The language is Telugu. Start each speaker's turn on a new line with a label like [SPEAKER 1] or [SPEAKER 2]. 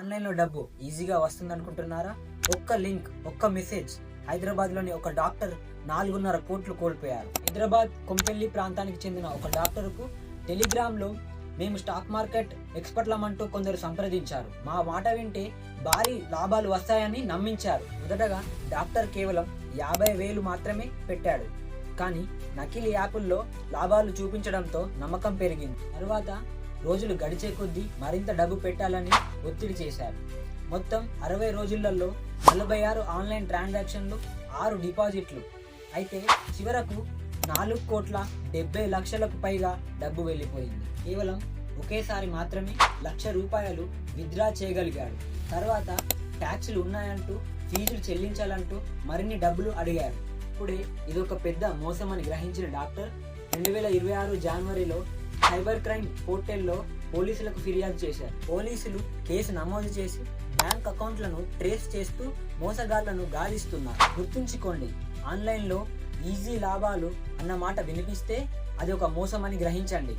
[SPEAKER 1] ఆన్లైన్లో డబ్బు ఈజీగా వస్తుందనుకుంటున్నారా? ఒక్క లింక్ ఒక్క మెసేజ్ హైదరాబాద్లోని ఒక డాక్టర్ నాలుగున్నర కోట్లు కోల్పోయారు. హైదరాబాద్ కొంపెల్లి ప్రాంతానికి చెందిన ఒక డాక్టర్కు టెలిగ్రామ్లో మేము స్టాక్ మార్కెట్ ఎక్స్పర్ట్లమంటూ కొందరు సంప్రదించారు. మా మాట వింటే భారీ లాభాలు వస్తాయని నమ్మించారు. మొదటగా డాక్టర్ కేవలం యాభై వేలు మాత్రమే పెట్టాడు. కానీ నకిలీ యాపుల్లో లాభాలు చూపించడంతో నమ్మకం పెరిగింది. తరువాత రోజులు గడిచే కొద్దీ మరింత డబ్బు పెట్టాలని ఒత్తిడి చేశారు. మొత్తం అరవై రోజులలో నలభై ఆరు ఆన్లైన్ ట్రాన్సాక్షన్లు ఆరు డిపాజిట్లు. అయితే చివరకు నాలుగు కోట్ల డెబ్బై లక్షలకు పైగా డబ్బు వెళ్ళిపోయింది. కేవలం ఒకేసారి మాత్రమే లక్ష రూపాయలు విత్డ్రా చేయగలిగాడు. తర్వాత ట్యాక్సులు ఉన్నాయంటూ ఫీజులు చెల్లించాలంటూ మరిన్ని డబ్బులు అడిగారు. ఇప్పుడే ఇదొక పెద్ద మోసమని గ్రహించిన డాక్టర్ రెండు వేల ఇరవై ఆరు జనవరిలో సైబర్ క్రైమ్ పోర్టల్లో పోలీసులకు ఫిర్యాదు చేశారు. పోలీసులు కేసు నమోదు చేసి బ్యాంక్ అకౌంట్లను ట్రేస్ చేస్తూ మోసగాళ్ళను గాలిస్తున్నారు. గుర్తుంచుకోండి ఆన్లైన్లో ఈజీ లాభాలు అన్న మాట వినిపిస్తే అది ఒక మోసమని గ్రహించండి.